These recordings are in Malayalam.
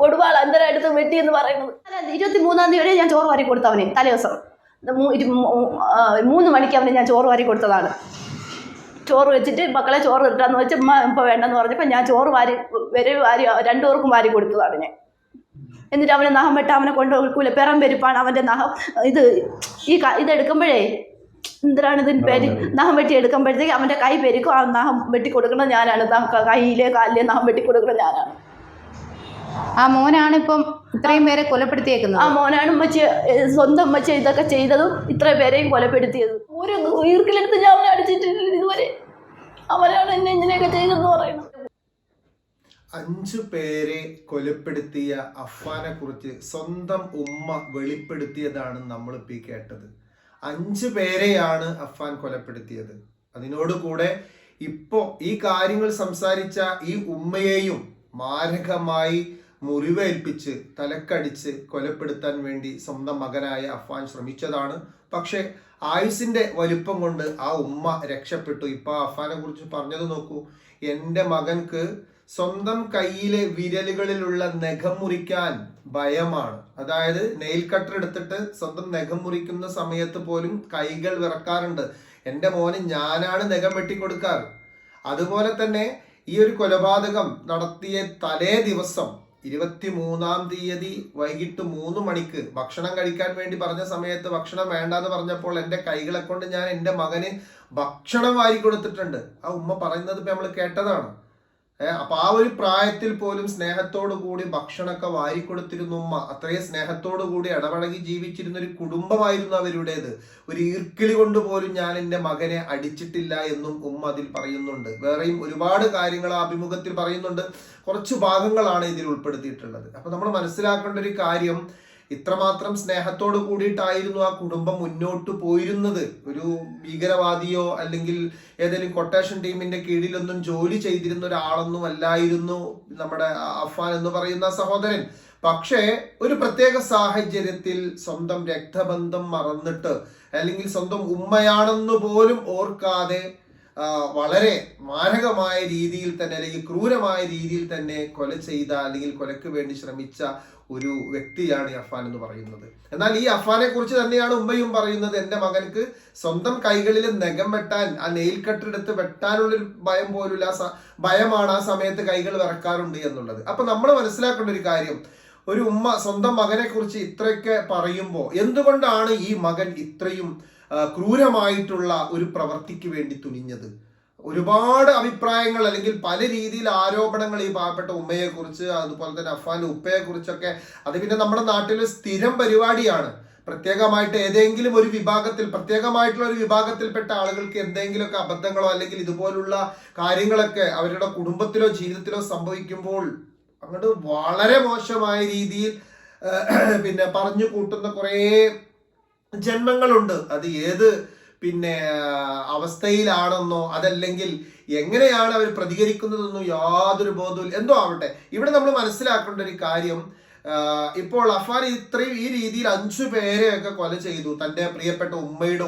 കൊടുവാൾ അന്തരായിട്ട് വെട്ടി എന്ന് പറയുന്നത്. അല്ല, ഇരുപത്തി മൂന്നാം തീയതി വരെ ഞാൻ ചോറ് വാരി കൊടുത്തു അവന് തലേദിവസം മൂന്ന് മണിക്ക് അവന് ഞാൻ ചോറ് വാരി കൊടുത്തതാണ്. ചോറ് വെച്ചിട്ട് മക്കളെ ചോറ് ഇട്ടാന്ന് വെച്ച് ഉമ്മ ഇപ്പോൾ വേണ്ടെന്ന് പറഞ്ഞപ്പോൾ ഞാൻ ചോറ് വാരി വരെ വാരി രണ്ടു പേർക്കും വാരി കൊടുത്തതാണ് ഞാൻ. എന്നിട്ട് അവനെ നഖം വെട്ട അവനെ കൊണ്ട് കൊടുക്കൂല പിറം പെരുപ്പാണ് അവന്റെ നഖം. ഇത് ഈ ഇതെടുക്കുമ്പോഴേ എന്തിനാണ് ഇതിന് പേര് നഖം വെട്ടി എടുക്കുമ്പോഴത്തേക്ക് അവന്റെ കൈ പെരുക്കും. ആ നഖം വെട്ടി കൊടുക്കുന്നത് ഞാനാണ്. കയ്യിലെ കാലിലെ നഖം വെട്ടി കൊടുക്കുന്നത് ഞാനാണ്. ആ മോനാണ് ഇപ്പം ഇത്രയും പേരെ കൊലപ്പെടുത്തിയേക്കുന്നത്. ആ മോനാണ് ഉമ്മച്ചി സ്വന്തം ഉമ്മച്ചി ഇതൊക്കെ ചെയ്തതും ഇത്ര പേരെയും കൊലപ്പെടുത്തിയതും. ഒരു ഈർക്കിലെടുത്ത് ഞാൻ അവനെ അടിച്ചിട്ടില്ല ഇതുവരെ. അവനാണ് എന്നെ ഇങ്ങനെയൊക്കെ ചെയ്തെന്ന് പറയുന്നത്. അഞ്ചു പേരെ കൊലപ്പെടുത്തിയ അഫ്വാനെ കുറിച്ച് സ്വന്തം ഉമ്മ വെളിപ്പെടുത്തിയതാണ് നമ്മളിപ്പോൾ കേട്ടത്. അഞ്ചു പേരെയാണ് അഫ്വാൻ കൊലപ്പെടുത്തിയത്. അതിനോടുകൂടെ ഇപ്പോ ഈ കാര്യങ്ങൾ സംസാരിച്ച ഈ ഉമ്മയെയും മാരകമായി മുറിവേൽപ്പിച്ച് തലക്കടിച്ച് കൊലപ്പെടുത്താൻ വേണ്ടി സ്വന്തം മകനായ അഫ്വാൻ ശ്രമിച്ചതാണ്. പക്ഷേ ആയുസിന്റെ വലിപ്പം കൊണ്ട് ആ ഉമ്മ രക്ഷപ്പെട്ടു. ഇപ്പൊ അഫ്വാനെ കുറിച്ച് പറഞ്ഞത് നോക്കൂ. എന്റെ മകൻക്ക് സ്വന്തം കയ്യിലെ വിരലുകളിലുള്ള നഖം മുറിക്കാൻ ഭയമാണ്. അതായത് നെയിൽ കട്ടർ എടുത്തിട്ട് സ്വന്തം നഖം മുറിക്കുന്ന സമയത്ത് പോലും കൈകൾ വിറക്കാറുണ്ട്. എന്റെ മോന് ഞാനാണ് നഖം വെട്ടിക്കൊടുക്കാറ്. അതുപോലെ തന്നെ ഈ ഒരു കൊലപാതകം നടത്തിയ തലേ ദിവസം ഇരുപത്തി മൂന്നാം തീയതി വൈകിട്ട് മൂന്ന് മണിക്ക് ഭക്ഷണം കഴിക്കാൻ വേണ്ടി പറഞ്ഞ സമയത്ത് ഭക്ഷണം വേണ്ടാന്ന് പറഞ്ഞപ്പോൾ എന്റെ കൈകളെ കൊണ്ട് ഞാൻ എന്റെ മകന് ഭക്ഷണം വാരി കൊടുത്തിട്ടുണ്ട്. ആ ഉമ്മ പറയുന്നത് നമ്മൾ കേട്ടതാണ്. അപ്പൊ ആ ഒരു പ്രായത്തിൽ പോലും സ്നേഹത്തോടു കൂടി ഭക്ഷണമൊക്കെ വാരിക്കൊടുത്തിരുന്ന ഉമ്മ. അത്രയും സ്നേഹത്തോടു കൂടി ഇടപഴകി ജീവിച്ചിരുന്ന ഒരു കുടുംബമായിരുന്നു അവരുടേത്. ഒരു ഈർക്കിളി കൊണ്ട് പോലും ഞാൻ എന്റെ മകനെ അടിച്ചിട്ടില്ല എന്നും ഉമ്മ അതിൽ പറയുന്നുണ്ട്. വേറെയും ഒരുപാട് കാര്യങ്ങൾ ആ അഭിമുഖത്തിൽ പറയുന്നുണ്ട്. കുറച്ച് ഭാഗങ്ങളാണ് ഇതിൽ ഉൾപ്പെടുത്തിയിട്ടുള്ളത്. അപ്പൊ നമ്മൾ മനസ്സിലാക്കേണ്ട ഒരു കാര്യം ഇത്രമാത്രം സ്നേഹത്തോട് കൂടിയിട്ടായിരുന്നു ആ കുടുംബം മുന്നോട്ട് പോയിരുന്നത്. ഒരു ഭീകരവാദിയോ അല്ലെങ്കിൽ ഏതെങ്കിലും കൊട്ടേഷൻ ടീമിന്റെ കീഴിലൊന്നും ജോലി ചെയ്തിരുന്ന ഒരാളൊന്നും അല്ലായിരുന്നു നമ്മുടെ അഫാൻ എന്ന് പറയുന്ന സഹോദരൻ. പക്ഷേ ഒരു പ്രത്യേക സാഹചര്യത്തിൽ സ്വന്തം രക്തബന്ധം മറന്നിട്ട് അല്ലെങ്കിൽ സ്വന്തം ഉമ്മയാണെന്ന് പോലും ഓർക്കാതെ വളരെ മാരകമായ രീതിയിൽ തന്നെ അല്ലെങ്കിൽ ക്രൂരമായ രീതിയിൽ തന്നെ കൊല ചെയ്ത അല്ലെങ്കിൽ കൊലക്ക് വേണ്ടി ശ്രമിച്ച ഒരു വ്യക്തിയാണ് അഫാൻ എന്ന് പറയുന്നത്. എന്നാൽ ഈ അഫാനെ കുറിച്ച് തന്നെയാണ് ഉമ്മയും പറയുന്നത്. എന്റെ മകൻക്ക് സ്വന്തം കൈകളിൽ നഖം വെട്ടാൻ ആ നെയിൽ കട്ടെടുത്ത് വെട്ടാനുള്ളൊരു ഭയം പോലുള്ള ഭയമാണ് ആ സമയത്ത് കൈകൾ വിറക്കാറുണ്ട് എന്നുള്ളത്. അപ്പൊ നമ്മൾ മനസ്സിലാക്കേണ്ട ഒരു കാര്യം ഒരു ഉമ്മ സ്വന്തം മകനെ കുറിച്ച് ഇത്രയൊക്കെ പറയുമ്പോൾ എന്തുകൊണ്ടാണ് ഈ മകൻ ഇത്രയും ക്രൂരമായിട്ടുള്ള ഒരു പ്രവൃത്തിക്ക് വേണ്ടി തുനിഞ്ഞത്? ഒരുപാട് അഭിപ്രായങ്ങൾ അല്ലെങ്കിൽ പല രീതിയിൽ ആരോപണങ്ങൾ ഈ പാവപ്പെട്ട ഉമ്മയെ കുറിച്ച് അതുപോലെ തന്നെ അഫാൻ ഉപ്പയെ കുറിച്ചൊക്കെ അത് പിന്നെ നമ്മുടെ നാട്ടിൽ സ്ഥിരം പരിപാടിയാണ്. പ്രത്യേകമായിട്ട് ഏതെങ്കിലും ഒരു വിഭാഗത്തിൽ പ്രത്യേകമായിട്ടുള്ള ഒരു വിഭാഗത്തിൽപ്പെട്ട ആളുകൾക്ക് എന്തെങ്കിലുമൊക്കെ അബദ്ധങ്ങളോ അല്ലെങ്കിൽ ഇതുപോലുള്ള കാര്യങ്ങളൊക്കെ അവരുടെ കുടുംബത്തിലോ ജീവിതത്തിലോ സംഭവിക്കുമ്പോൾ അങ്ങോട്ട് വളരെ മോശമായ രീതിയിൽ പിന്നെ പറഞ്ഞു കൂട്ടുന്ന കുറേ ജന്മങ്ങളുണ്ട്. അത് ഏത് പിന്നെ അവസ്ഥയിലാണെന്നോ അതല്ലെങ്കിൽ എങ്ങനെയാണ് അവർ പ്രതികരിക്കുന്നതെന്നോ യാതൊരു ബോധവും എന്തോ ആവട്ടെ. ഇവിടെ നമ്മൾ മനസ്സിലാക്കേണ്ട ഒരു കാര്യം ഇപ്പോൾ അഫാൻ ഇത്രയും ഈ രീതിയിൽ അഞ്ചു പേരെയൊക്കെ കൊല ചെയ്തു. തന്റെ പ്രിയപ്പെട്ട ഉമ്മയുടെ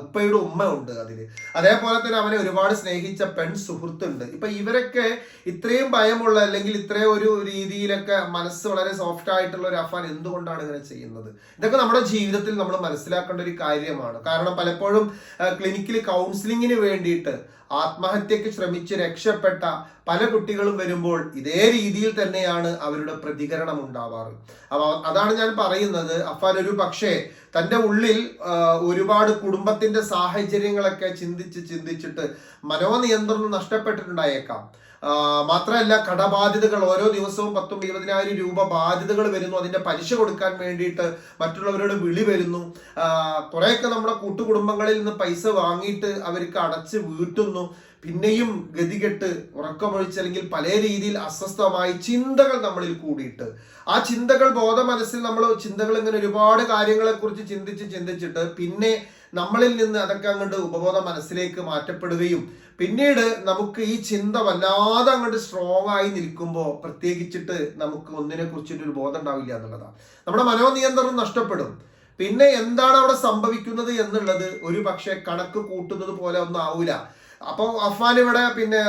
ഉപ്പയുടെ ഉമ്മ ഉണ്ട് അതിൽ അതേപോലെ തന്നെ അവനെ ഒരുപാട് സ്നേഹിച്ച പെൺ സുഹൃത്തുണ്ട്. ഇപ്പൊ ഇവരൊക്കെ ഇത്രയും ഭയമുള്ള അല്ലെങ്കിൽ ഇത്രയും ഒരു രീതിയിലൊക്കെ മനസ്സ് വളരെ സോഫ്റ്റ് ആയിട്ടുള്ള ഒരു അഫാൻ എന്തുകൊണ്ടാണ് ഇങ്ങനെ ചെയ്യുന്നത്? ഇതൊക്കെ നമ്മുടെ ജീവിതത്തിൽ നമ്മൾ മനസ്സിലാക്കേണ്ട ഒരു കാര്യമാണ്. കാരണം പലപ്പോഴും ക്ലിനിക്കിൽ കൗൺസിലിങ്ങിന് വേണ്ടിയിട്ട് ആത്മഹത്യക്ക് ശ്രമിച്ച് രക്ഷപ്പെട്ട പല കുട്ടികളും വരുമ്പോൾ ഇതേ രീതിയിൽ തന്നെയാണ് അവരുടെ പ്രതികരണം ഉണ്ടാവാറ്. അപ്പോൾ അതാണ് ഞാൻ പറയുന്നത്. അഫാൻ ഒരു പക്ഷേ തന്റെ ഉള്ളിൽ ഒരുപാട് കുടുംബത്തിന്റെ സാഹചര്യങ്ങളൊക്കെ ചിന്തിച്ച് ചിന്തിച്ചിട്ട് മനോനിയന്ത്രണം നഷ്ടപ്പെട്ടിട്ടുണ്ടായേക്കാം. മാത്രമല്ല കടബാധ്യതകൾ. ഓരോ ദിവസവും പത്തും ഇരുപതിനായിരം രൂപ ബാധ്യതകൾ വരുന്നു. അതിന്റെ പലിശ കൊടുക്കാൻ വേണ്ടിയിട്ട് മറ്റുള്ളവരോട് വിളി വരുന്നു. കുറേയൊക്കെ നമ്മുടെ കൂട്ടുകുടുംബങ്ങളിൽ നിന്ന് പൈസ വാങ്ങിയിട്ട് അവർക്ക് അടച്ച് വീട്ടുന്നു. പിന്നെയും ഗതികെട്ട് ഉറക്കമൊഴിച്ച് അല്ലെങ്കിൽ പല രീതിയിൽ അസ്വസ്ഥമായി ചിന്തകൾ നമ്മളിൽ കൂടിയിട്ട്. ആ ചിന്തകൾ ബോധ മനസ്സിൽ നമ്മൾ ചിന്തകൾ ഇങ്ങനെ ഒരുപാട് കാര്യങ്ങളെ കുറിച്ച് ചിന്തിച്ച് ചിന്തിച്ചിട്ട് പിന്നെ നമ്മളിൽ നിന്ന് അതൊക്കെ അങ്ങോട്ട് ഉപബോധ മനസ്സിലേക്ക് മാറ്റപ്പെടുകയും പിന്നീട് നമുക്ക് ഈ ചിന്ത വല്ലാതെ അങ്ങോട്ട് സ്ട്രോങ് ആയി നിൽക്കുമ്പോൾ പ്രത്യേകിച്ചിട്ട് നമുക്ക് ഒന്നിനെ കുറിച്ചിട്ട് ഒരു ബോധം ഉണ്ടാവില്ല എന്നുള്ളതാണ് നമ്മുടെ മനോനിയന്ത്രണം നഷ്ടപ്പെടും. പിന്നെ എന്താണ് അവിടെ സംഭവിക്കുന്നത് എന്നുള്ളത് ഒരു പക്ഷേ കണക്ക് കൂട്ടുന്നത് പോലെ ഒന്നും ആവൂല. അപ്പോൾ അഫ്വാൻ ഇവിടെ പിന്നെ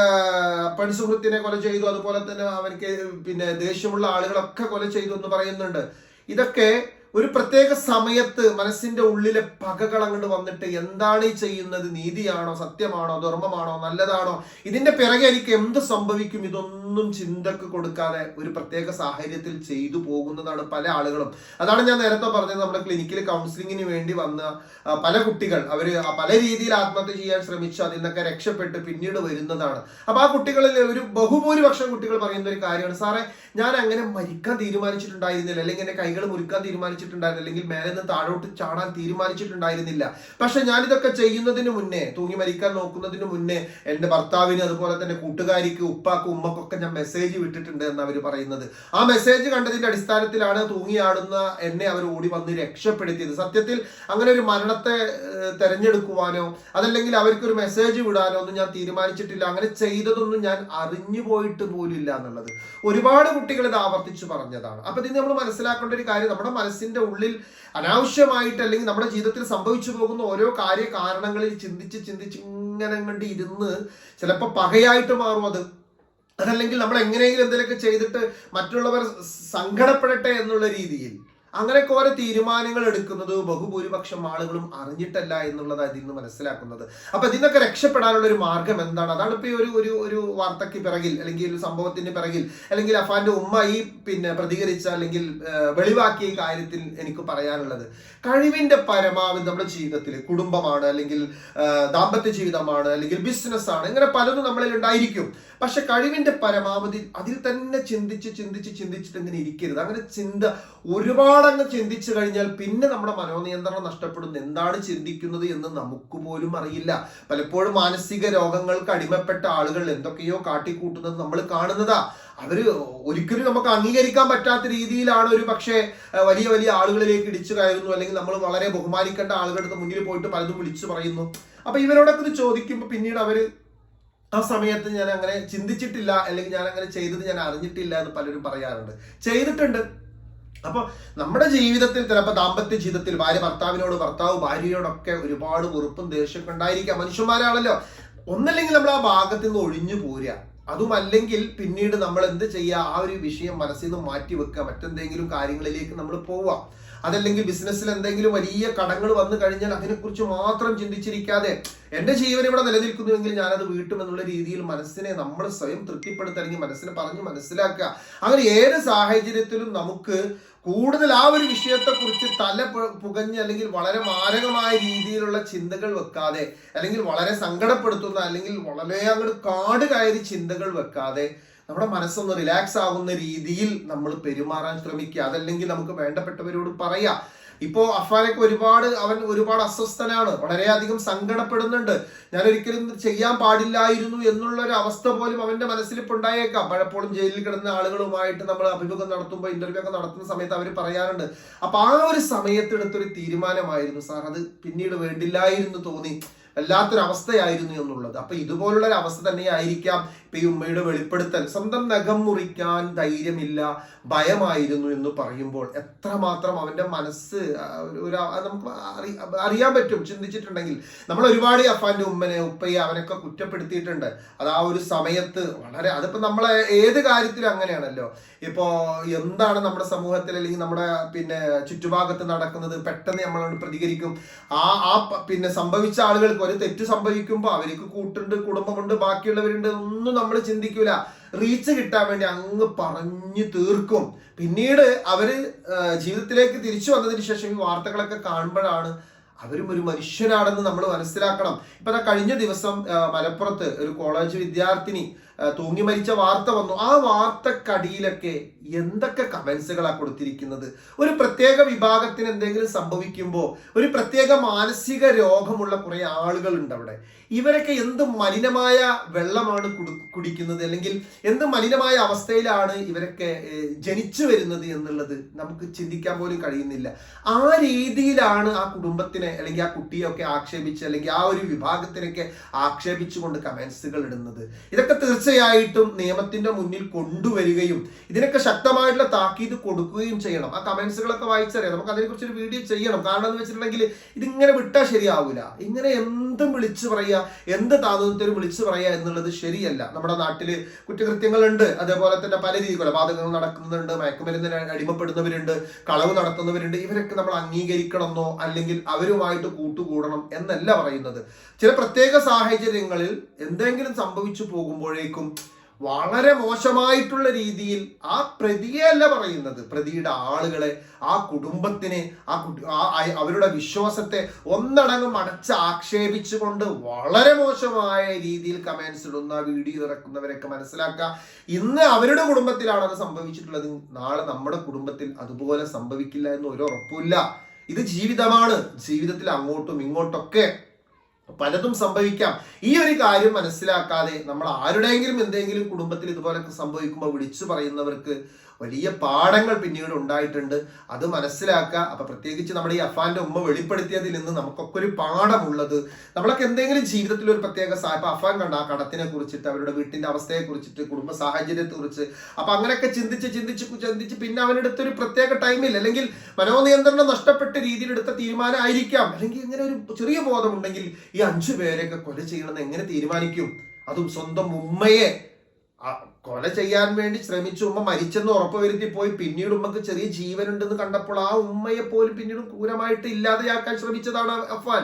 പെൺസുഹൃത്തിനെ കൊല ചെയ്തു. അതുപോലെ തന്നെ അവനക്ക് പിന്നെ ദേഷ്യമുള്ള ആളുകളൊക്കെ കൊല ചെയ്തു എന്ന് പറയുന്നുണ്ട്. ഇതൊക്കെ ഒരു പ്രത്യേക സമയത്ത് മനസ്സിന്റെ ഉള്ളിലെ പകകൾ അങ്ങോട്ട് വന്നിട്ട് എന്താണ് ഈ ചെയ്യുന്നത്? നീതിയാണോ? സത്യമാണോ? ധർമ്മമാണോ? നല്ലതാണോ? ഇതിന്റെ പിറകെ എനിക്ക് എന്ത് സംഭവിക്കും? ഇതൊന്നും ചിന്തക്ക് കൊടുക്കാതെ ഒരു പ്രത്യേക സാഹചര്യത്തിൽ ചെയ്തു പോകുന്നതാണ് പല ആളുകളും. അതാണ് ഞാൻ നേരത്തെ പറഞ്ഞത് നമ്മുടെ ക്ലിനിക്കിൽ കൗൺസിലിങ്ങിന് വേണ്ടി വന്ന പല കുട്ടികൾ. അവർ പല രീതിയിൽ ആത്മഹത്യ ചെയ്യാൻ ശ്രമിച്ചു അതിൽ നിന്നൊക്കെ രക്ഷപ്പെട്ട് പിന്നീട് വരുന്നതാണ്. അപ്പൊ ആ കുട്ടികളിൽ ഒരു ബഹുഭൂരിപക്ഷം കുട്ടികൾ പറയുന്ന ഒരു കാര്യമാണ് സാറേ ഞാൻ അങ്ങനെ മരിക്കാൻ തീരുമാനിച്ചിട്ടുണ്ടായിരുന്നില്ല. അല്ലെങ്കിൽ എന്റെ കൈകൾ മുറിക്കാൻ തീരുമാനിച്ചിട്ടുണ്ടായിരുന്നില്ല അല്ലെങ്കിൽ മേലെ നിന്ന് താഴോട്ട് ചാടാൻ തീരുമാനിച്ചിട്ടുണ്ടായിരുന്നില്ല. പക്ഷെ ഞാനിതൊക്കെ ചെയ്യുന്നതിന് മുന്നേ തൂങ്ങി മരിക്കാൻ നോക്കുന്നതിന് മുന്നേ എന്റെ ഭർത്താവിന് അതുപോലെ തന്നെ കൂട്ടുകാരിക്ക് ഉപ്പാക്കും ഉമ്മക്കൊക്കെ ഞാൻ മെസ്സേജ് വിട്ടിട്ടുണ്ട് എന്ന് അവർ പറയുന്നത്. ആ മെസ്സേജ് കണ്ടതിന്റെ അടിസ്ഥാനത്തിലാണ് തൂങ്ങിയാടുന്ന എന്നെ അവർ ഓടി വന്ന് രക്ഷപ്പെടുത്തിയത്. സത്യത്തിൽ അങ്ങനെ ഒരു മരണത്തെ തെരഞ്ഞെടുക്കുവാനോ അതല്ലെങ്കിൽ അവർക്ക് ഒരു മെസ്സേജ് വിടാനോ ഒന്നും ഞാൻ തീരുമാനിച്ചിട്ടില്ല. അങ്ങനെ ചെയ്തതൊന്നും ഞാൻ അറിഞ്ഞു പോയിട്ട് പോലില്ല എന്നുള്ളത്. ഒരുപാട് കുട്ടികൾ ഇത് ആവർത്തിച്ചു പറഞ്ഞതാണ്. അപ്പൊ ഇത് നമ്മൾ മനസ്സിലാക്കേണ്ട ഒരു കാര്യം നമ്മുടെ മനസ്സിന്റെ ഉള്ളിൽ അനാവശ്യമായിട്ട് അല്ലെങ്കിൽ നമ്മുടെ ജീവിതത്തിൽ സംഭവിച്ചു പോകുന്ന ഓരോ കാര്യ കാരണങ്ങളിൽ ചിന്തിച്ച് ചിന്തിച്ച് ഇങ്ങനെ കണ്ട് ഇരുന്ന് ചിലപ്പോൾ പകയായിട്ട് മാറും അത്. അതല്ലെങ്കിൽ നമ്മൾ എങ്ങനെയെങ്കിലും എന്തെങ്കിലുമൊക്കെ ചെയ്തിട്ട് മറ്റുള്ളവർ സങ്കടപ്പെടട്ടെ എന്നുള്ള രീതിയിൽ. അങ്ങനെയൊക്കെ ഓരോ തീരുമാനങ്ങൾ എടുക്കുന്നത് ബഹുഭൂരിപക്ഷം ആളുകളും അറിഞ്ഞിട്ടല്ല എന്നുള്ളത് അതിൽ നിന്ന് മനസ്സിലാക്കുന്നത്. അപ്പൊ ഇതിനൊക്കെ രക്ഷപ്പെടാനുള്ള ഒരു മാർഗം എന്താണ്? അതാണ് ഇപ്പൊ ഒരു ഒരു ഒരു വാർത്തയ്ക്ക് പിറകിൽ അല്ലെങ്കിൽ ഒരു സംഭവത്തിന്റെ പിറകിൽ അല്ലെങ്കിൽ അഫാന്റെ ഉമ്മ ഈ പിന്നെ പ്രതികരിച്ച അല്ലെങ്കിൽ വെളിവാക്കിയ കാര്യത്തിൽ എനിക്ക് പറയാനുള്ളത്. കഴിവിന്റെ പരമാവധി നമ്മുടെ ജീവിതത്തിൽ കുടുംബമാണ് അല്ലെങ്കിൽ ദാമ്പത്യ ജീവിതമാണ് അല്ലെങ്കിൽ ബിസിനസ് ആണ് ഇങ്ങനെ പലതും നമ്മളിൽ ഉണ്ടായിരിക്കും. പക്ഷെ കഴിവിന്റെ പരമാവധി അതിൽ തന്നെ ചിന്തിച്ച് ചിന്തിച്ച് ചിന്തിച്ചിട്ട് ഇങ്ങനെ ഇരിക്കരുത്. അങ്ങനെ ചിന്ത ഒരുപാടങ്ങ് ചിന്തിച്ചു കഴിഞ്ഞാൽ പിന്നെ നമ്മുടെ മനോനിയന്ത്രണം നഷ്ടപ്പെടുന്നു. എന്താണ് ചിന്തിക്കുന്നത് എന്ന് നമുക്ക് പോലും അറിയില്ല. പലപ്പോഴും മാനസിക രോഗങ്ങൾക്ക് അടിമപ്പെട്ട ആളുകൾ എന്തൊക്കെയോ കാട്ടിക്കൂട്ടുന്നത് നമ്മൾ കാണുന്നതാ. അവർ ഒരിക്കലും നമുക്ക് അംഗീകരിക്കാൻ പറ്റാത്ത രീതിയിലാണ് ഒരു പക്ഷേ വലിയ വലിയ ആളുകളിലേക്ക് ഇടിച്ചു കയറുന്നു. അല്ലെങ്കിൽ നമ്മൾ വളരെ ബഹുമാനിക്കേണ്ട ആളുകളുടെ മുന്നിൽ പോയിട്ട് പലതും വിളിച്ചു പറയുന്നു. അപ്പൊ ഇവരോടൊക്കെ ഇത് ചോദിക്കുമ്പോൾ പിന്നീട് അവർ ആ സമയത്ത് ഞാൻ അങ്ങനെ ചിന്തിച്ചിട്ടില്ല. അല്ലെങ്കിൽ ഞാൻ അങ്ങനെ ചെയ്തത് ഞാൻ അറിഞ്ഞിട്ടില്ല എന്ന് പലരും പറയാറുണ്ട്. ചെയ്തിട്ടുണ്ട്. അപ്പൊ നമ്മുടെ ജീവിതത്തിൽ ചിലപ്പോൾ ദാമ്പത്യ ജീവിതത്തിൽ ഭാര്യ ഭർത്താവിനോട് ഭർത്താവ് ഭാര്യയോടൊക്കെ ഒരുപാട് വെറുപ്പും ദേഷ്യമൊക്കെ ഉണ്ടായിരിക്കാം. മനുഷ്യന്മാരാണല്ലോ. ഒന്നല്ലെങ്കിൽ നമ്മൾ ആ ഭാഗത്ത് നിന്ന് ഒഴിഞ്ഞു പോരുക. അതുമല്ലെങ്കിൽ പിന്നീട് നമ്മൾ എന്ത് ചെയ്യുക? ആ ഒരു വിഷയം മനസ്സിൽ നിന്ന് മാറ്റി വെക്കുക. മറ്റെന്തെങ്കിലും കാര്യങ്ങളിലേക്ക് നമ്മൾ പോവാം അതല്ലെങ്കിൽ ബിസിനസ്സിൽ എന്തെങ്കിലും വലിയ കടങ്ങൾ വന്നു കഴിഞ്ഞാൽ അതിനെക്കുറിച്ച് മാത്രം ചിന്തിച്ചിരിക്കാതെ എന്റെ ജീവൻ ഇവിടെ നിലനിൽക്കുന്നുവെങ്കിൽ ഞാനത് വീട്ടും എന്നുള്ള രീതിയിൽ മനസ്സിനെ നമ്മൾ സ്വയം തൃപ്തിപ്പെടുത്തുക അല്ലെങ്കിൽ മനസ്സിനെ പറഞ്ഞ് മനസ്സിലാക്കുക. അങ്ങനെ ഏത് സാഹചര്യത്തിലും നമുക്ക് കൂടുതൽ ആ ഒരു വിഷയത്തെക്കുറിച്ച് തല പുകഞ്ഞ് അല്ലെങ്കിൽ വളരെ മാരകമായ രീതിയിലുള്ള ചിന്തകൾ വെക്കാതെ അല്ലെങ്കിൽ വളരെ സങ്കടപ്പെടുത്തുന്ന അല്ലെങ്കിൽ വളരെ അങ്ങോട്ട് കാട് കയറി ചിന്തകൾ വെക്കാതെ നമ്മുടെ മനസ്സൊന്ന് റിലാക്സ് ആകുന്ന രീതിയിൽ നമ്മൾ പെരുമാറാൻ ശ്രമിക്കുക. അതല്ലെങ്കിൽ നമുക്ക് വേണ്ടപ്പെട്ടവരോട് പറയാം ഇപ്പോ അഫാനൊക്കെ ഒരുപാട് അവൻ ഒരുപാട് അസ്വസ്ഥനാണ്. വളരെയധികം സങ്കടപ്പെടുന്നുണ്ട്. ഞാൻ ഒരിക്കലും ചെയ്യാൻ പാടില്ലായിരുന്നു എന്നുള്ള ഒരു അവസ്ഥ പോലും അവന്റെ മനസ്സിൽ ഇപ്പൊ ഉണ്ടായേക്കാം പലപ്പോഴും ജയിലിൽ കിടന്ന ആളുകളുമായിട്ട് നമ്മൾ അഭിമുഖം നടത്തുമ്പോൾ ഇന്റർവ്യൂ ഒക്കെ നടത്തുന്ന സമയത്ത് അവർ പറയാറുണ്ട് അപ്പൊ ആ ഒരു സമയത്ത് എടുത്തൊരു തീരുമാനമായിരുന്നു സാർ. അത് പിന്നീട് വേണ്ടില്ലായിരുന്നു തോന്നി. വല്ലാത്തൊരവസ്ഥയായിരുന്നു എന്നുള്ളത്. അപ്പൊ ഇതുപോലുള്ള ഒരു അവസ്ഥ തന്നെയായിരിക്കാം ഈ ഉമ്മയുടെ വെളിപ്പെടുത്തൽ സ്വന്തം നഖം മുറിക്കാൻ ധൈര്യമില്ല ഭയമായിരുന്നു എന്ന് പറയുമ്പോൾ എത്രമാത്രം അവന്റെ മനസ്സ് ഒരു നമുക്ക് അറി- അറിയാൻ പറ്റും ചിന്തിച്ചിട്ടുണ്ടെങ്കിൽ. നമ്മൾ ഒരുപാട് അഫാന്റെ ഉമ്മനെ ഉപ്പയെ അവനൊക്കെ കുറ്റപ്പെടുത്തിയിട്ടുണ്ട്. അത് ആ ഒരു സമയത്ത് വളരെ അതിപ്പോൾ നമ്മളെ ഏത് കാര്യത്തിലും അങ്ങനെയാണല്ലോ. ഇപ്പോൾ എന്താണ് നമ്മുടെ സമൂഹത്തിൽ അല്ലെങ്കിൽ നമ്മുടെ പിന്നെ ചുറ്റുഭാഗത്ത് നടക്കുന്നത്? പെട്ടെന്ന് നമ്മളോട് പ്രതികരിക്കും. ആ ആ പിന്നെ സംഭവിച്ച ആളുകൾക്ക് ഒരു തെറ്റ് സംഭവിക്കുമ്പോൾ അവർക്ക് കൂട്ടുണ്ട് കുടുംബമുണ്ട് ബാക്കിയുള്ളവരുണ്ട് ഒന്നും നമ്മൾ ചിന്തിക്കൂല. റീച്ച് കിട്ടാൻ വേണ്ടി അങ്ങ് പറഞ്ഞു തീർക്കും. പിന്നീട് അവർ ജീവിതത്തിലേക്ക് തിരിച്ചു വന്നതിന് ശേഷം ഈ വാർത്തകളൊക്കെ കാണുമ്പോഴാണ് അവരും ഒരു മനുഷ്യനാണെന്ന് നമ്മൾ മനസ്സിലാക്കണം. ഇപ്പൊ കഴിഞ്ഞ ദിവസം മലപ്പുറത്ത് ഒരു കോളേജ് വിദ്യാർത്ഥിനി തൂങ്ങി മരിച്ച വാർത്ത വന്നു. ആ വാർത്തക്കടിയിലൊക്കെ എന്തൊക്കെ കമൻസുകളാണ് കൊടുത്തിരിക്കുന്നത്? ഒരു പ്രത്യേക വിഭാഗത്തിന് എന്തെങ്കിലും സംഭവിക്കുമ്പോൾ ഒരു പ്രത്യേക മാനസിക രോഗമുള്ള കുറെ ആളുകളുണ്ട് അവിടെ. ഇവരൊക്കെ എന്ത് മലിനമായ വെള്ളമാണ് കുടിക്കുന്നത്? അല്ലെങ്കിൽ എന്ത് മലിനമായ അവസ്ഥയിലാണ് ഇവരൊക്കെ ജനിച്ചു വരുന്നത് എന്നുള്ളത് നമുക്ക് ചിന്തിക്കാൻ പോലും കഴിയുന്നില്ല. ആ രീതിയിലാണ് ആ കുടുംബത്തിനെ അല്ലെങ്കിൽ ആ കുട്ടിയൊക്കെ ആക്ഷേപിച്ച് അല്ലെങ്കിൽ ആ ഒരു വിഭാഗത്തിനൊക്കെ ആക്ഷേപിച്ചുകൊണ്ട് കമൻസുകൾ ഇടുന്നത്. ഇതൊക്കെ തീർച്ചയായിട്ടും നിയമത്തിന്റെ മുന്നിൽ കൊണ്ടുവരികയും ഇതിനൊക്കെ ശക്തമായിട്ടുള്ള താക്കീത് കൊടുക്കുകയും ചെയ്യണം. ആ കമന്റ്സുകളൊക്കെ വായിച്ചറിയാം. നമുക്ക് അതിനെക്കുറിച്ച് ഒരു വീഡിയോ ചെയ്യണം. കാരണം എന്ന് വെച്ചിട്ടുണ്ടെങ്കിൽ ഇതിങ്ങനെ വിട്ടാൽ ശരിയാവില്ല ഇങ്ങനെ എന്തും വിളിച്ചു പറയുക എന്ത് താതത്വത്തിനും വിളിച്ചു പറയുക എന്നുള്ളത് ശരിയല്ല. നമ്മുടെ നാട്ടിൽ കുറ്റകൃത്യങ്ങളുണ്ട്. അതേപോലെ തന്നെ പല രീതി കൊലപാതകങ്ങൾ നടക്കുന്നുണ്ട്. മയക്കുമരുന്നിന് അടിമപ്പെടുന്നവരുണ്ട്. കളവ് നടത്തുന്നവരുണ്ട്. ഇവരൊക്കെ നമ്മൾ അംഗീകരിക്കണമെന്നോ അല്ലെങ്കിൽ അവരുമായിട്ട് കൂട്ടുകൂടണം എന്നല്ല പറയുന്നത്. ചില പ്രത്യേക സാഹചര്യങ്ങളിൽ എന്തെങ്കിലും സംഭവിച്ചു പോകുമ്പോഴേക്കും വളരെ മോശമായിട്ടുള്ള രീതിയിൽ ആ പ്രതിയെ അല്ല പറയുന്നത്. പ്രതിയുടെ ആളുകളെ ആ കുടുംബത്തിനെ ആ അവരുടെ വിശ്വാസത്തെ ഒന്നടങ്കം അടച്ച് ആക്ഷേപിച്ചുകൊണ്ട് വളരെ മോശമായ രീതിയിൽ കമന്റ്സ് ഇടുന്ന വീഡിയോ ഇറക്കുന്നവരൊക്കെ മനസ്സിലാക്കുക. ഇന്ന് അവരുടെ കുടുംബത്തിലാണ് അത് സംഭവിച്ചിട്ടുള്ളത്. നാളെ നമ്മുടെ കുടുംബത്തിൽ അതുപോലെ സംഭവിക്കില്ല എന്ന് ഒരു ഉറപ്പില്ല ഇത് ജീവിതമാണ്. ജീവിതത്തിൽ അങ്ങോട്ടും ഇങ്ങോട്ടൊക്കെ പലതും സംഭവിക്കാം. ഈ ഒരു കാര്യം മനസ്സിലാക്കാതെ നമ്മൾ ആരുടെയെങ്കിലും എന്തെങ്കിലും കുടുംബത്തിൽ ഇതുപോലൊക്കെ സംഭവിക്കുമ്പോൾ വിളിച്ചു പറയുന്നവർക്ക് വലിയ പാഠങ്ങൾ പിന്നീട് ഉണ്ടായിട്ടുണ്ട്. അത് മനസ്സിലാക്കുക. അപ്പൊ പ്രത്യേകിച്ച് നമ്മുടെ ഈ അഫാന്റെ ഉമ്മ വെളിപ്പെടുത്തിയതിൽ നിന്ന് നമുക്കൊക്കെ ഒരു പാഠമുള്ളത്. നമ്മളൊക്കെ എന്തെങ്കിലും ജീവിതത്തിൽ ഒരു പ്രത്യേക സാ അഫാൻ കണ്ട ആ കടത്തിനെ കുറിച്ചിട്ട് അവരുടെ വീട്ടിന്റെ അവസ്ഥയെ കുറിച്ചിട്ട് കുടുംബ സാഹചര്യത്തെ കുറിച്ച് അപ്പൊ അങ്ങനെയൊക്കെ ചിന്തിച്ച് ചിന്തിച്ച് ചിന്തിച്ച് പിന്നെ അവനെടുത്ത ഒരു പ്രത്യേക ടൈമിൽ അല്ലെങ്കിൽ മനോനിയന്ത്രണം നഷ്ടപ്പെട്ട രീതിയിൽ എടുത്ത തീരുമാനം ആയിരിക്കാം. അല്ലെങ്കിൽ ഇങ്ങനെ ഒരു ചെറിയ ബോധമുണ്ടെങ്കിൽ ഈ അഞ്ചു പേരെയൊക്കെ കൊല ചെയ്യണമെന്ന് എങ്ങനെ തീരുമാനിക്കും? അതും സ്വന്തം ഉമ്മയെ കൊല ചെയ്യാൻ വേണ്ടി ശ്രമിച്ചു ഉമ്മ മരിച്ചെന്ന് ഉറപ്പുവരുത്തി പോയി. പിന്നീട് ഉമ്മക്ക് ചെറിയ ജീവനുണ്ടെന്ന് കണ്ടപ്പോൾ ആ ഉമ്മയെ പോലും പിന്നീട് ക്രൂരമായിട്ട് ഇല്ലാതെയാക്കാൻ ശ്രമിച്ചതാണ് അഫ്വാൻ.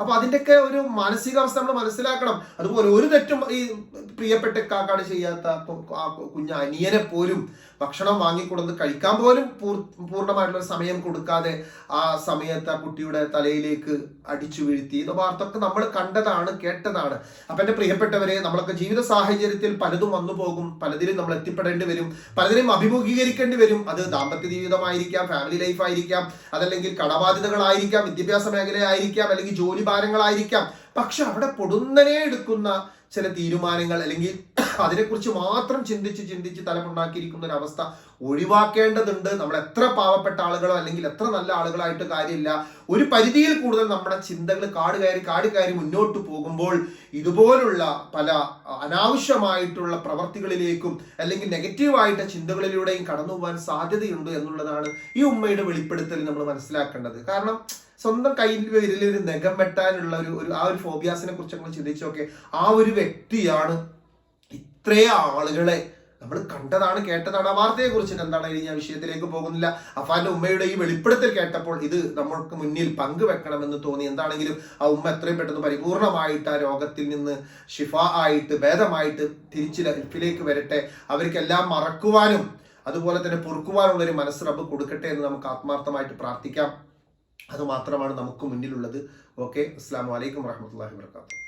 അപ്പൊ അതിന്റെയൊക്കെ ഒരു മാനസികാവസ്ഥ നമ്മൾ മനസ്സിലാക്കണം. അതുപോലെ ഒരു തെറ്റും ഈ പ്രിയപ്പെട്ട കാക്കാട് ചെയ്യാത്ത കുഞ്ഞ അനിയനെ പോലും ഭക്ഷണം വാങ്ങിക്കൊടുത്ത് കഴിക്കാൻ പോലും പൂർ- പൂർണമായിട്ടുള്ള സമയം കൊടുക്കാതെ ആ സമയത്ത് ആ കുട്ടിയുടെ തലയിലേക്ക് അടിച്ചു വീഴ്ത്തി. ഇത് വാർത്തൊക്കെ നമ്മൾ കണ്ടതാണ് കേട്ടതാണ്. അപ്പൊ എന്റെ പ്രിയപ്പെട്ടവരെ നമ്മളൊക്കെ ജീവിത സാഹചര്യത്തിൽ പലതും വന്നു പോകും. പലതിലും നമ്മൾ എത്തിപ്പെടേണ്ടി വരും. പലതിലും അഭിമുഖീകരിക്കേണ്ടി വരും. അത് ദാമ്പത്യ ജീവിതമായിരിക്കാം ഫാമിലി ലൈഫ് ആയിരിക്കാം അതല്ലെങ്കിൽ കടബാധ്യതകളായിരിക്കാം വിദ്യാഭ്യാസ മേഖലയായിരിക്കാം അല്ലെങ്കിൽ ജോലി ഭാരങ്ങളായിരിക്കാം. പക്ഷെ അവിടെ പൊടുന്നനെ എടുക്കുന്ന ചില തീരുമാനങ്ങൾ അല്ലെങ്കിൽ അതിനെക്കുറിച്ച് മാത്രം ചിന്തിച്ച് ചിന്തിച്ച് തലമുണ്ടാക്കിയിരിക്കുന്ന ഒരു അവസ്ഥ ഒഴിവാക്കേണ്ടതുണ്ട്. നമ്മൾ എത്ര പാവപ്പെട്ട ആളുകളോ അല്ലെങ്കിൽ എത്ര നല്ല ആളുകളായിട്ട് കാര്യമില്ല. ഒരു പരിധിയിൽ കൂടുതൽ നമ്മുടെ ചിന്തകൾ കാട് കയറി കാട് കയറി മുന്നോട്ട് പോകുമ്പോൾ ഇതുപോലുള്ള പല അനാവശ്യമായിട്ടുള്ള പ്രവർത്തികളിലേക്കും അല്ലെങ്കിൽ നെഗറ്റീവായിട്ട് ചിന്തകളിലൂടെയും കടന്നു പോകാൻ സാധ്യതയുണ്ട് എന്നുള്ളതാണ് ഈ ഉമ്മയുടെ വെളിപ്പെടുത്തൽ നമ്മൾ മനസ്സിലാക്കേണ്ടത്. കാരണം സ്വന്തം കയ്യിൽ വിരലിൽ ഒരു നഖം വെട്ടാനുള്ള ഒരു ഒരു ആ ഒരു ഫോബിയാസിനെ കുറിച്ച് നമ്മൾ ചിന്തിച്ചു നോക്കെ. ആ ഒരു വ്യക്തിയാണ് ഇത്രയും ആളുകളെ നമ്മൾ കണ്ടതാണ് കേട്ടതാണ്. ആ വാർത്തയെ കുറിച്ചിട്ട് എന്താണ്? ഇനി ഞാൻ വിഷയത്തിലേക്ക് പോകുന്നില്ല. അഫാന്റെ ഉമ്മയുടെ ഈ വെളിപ്പെടുത്തൽ കേട്ടപ്പോൾ ഇത് നമ്മൾക്ക് മുന്നിൽ പങ്കുവെക്കണമെന്ന് തോന്നി. എന്താണെങ്കിലും ആ ഉമ്മ എത്രയും പെട്ടെന്ന് പരിപൂർണമായിട്ട് ആ രോഗത്തിൽ നിന്ന് ഷിഫ ആയിട്ട് ഭേദമായിട്ട് തിരിച്ചു ലൈഫിലേക്ക് വരട്ടെ. അവർക്കെല്ലാം മറക്കുവാനും അതുപോലെ തന്നെ പൊറുക്കുവാനുള്ള ഒരു മനസ്സ് റബ്ബ് കൊടുക്കട്ടെ എന്ന് നമുക്ക് ആത്മാർത്ഥമായിട്ട് പ്രാർത്ഥിക്കാം. അത് മാത്രമാണ് നമുക്ക് മുന്നിലുള്ളത്. ഓക്കെ അസ്സാം വലൈക്കും വാഹമത്തല്ലാഹി വർക്കാത്തു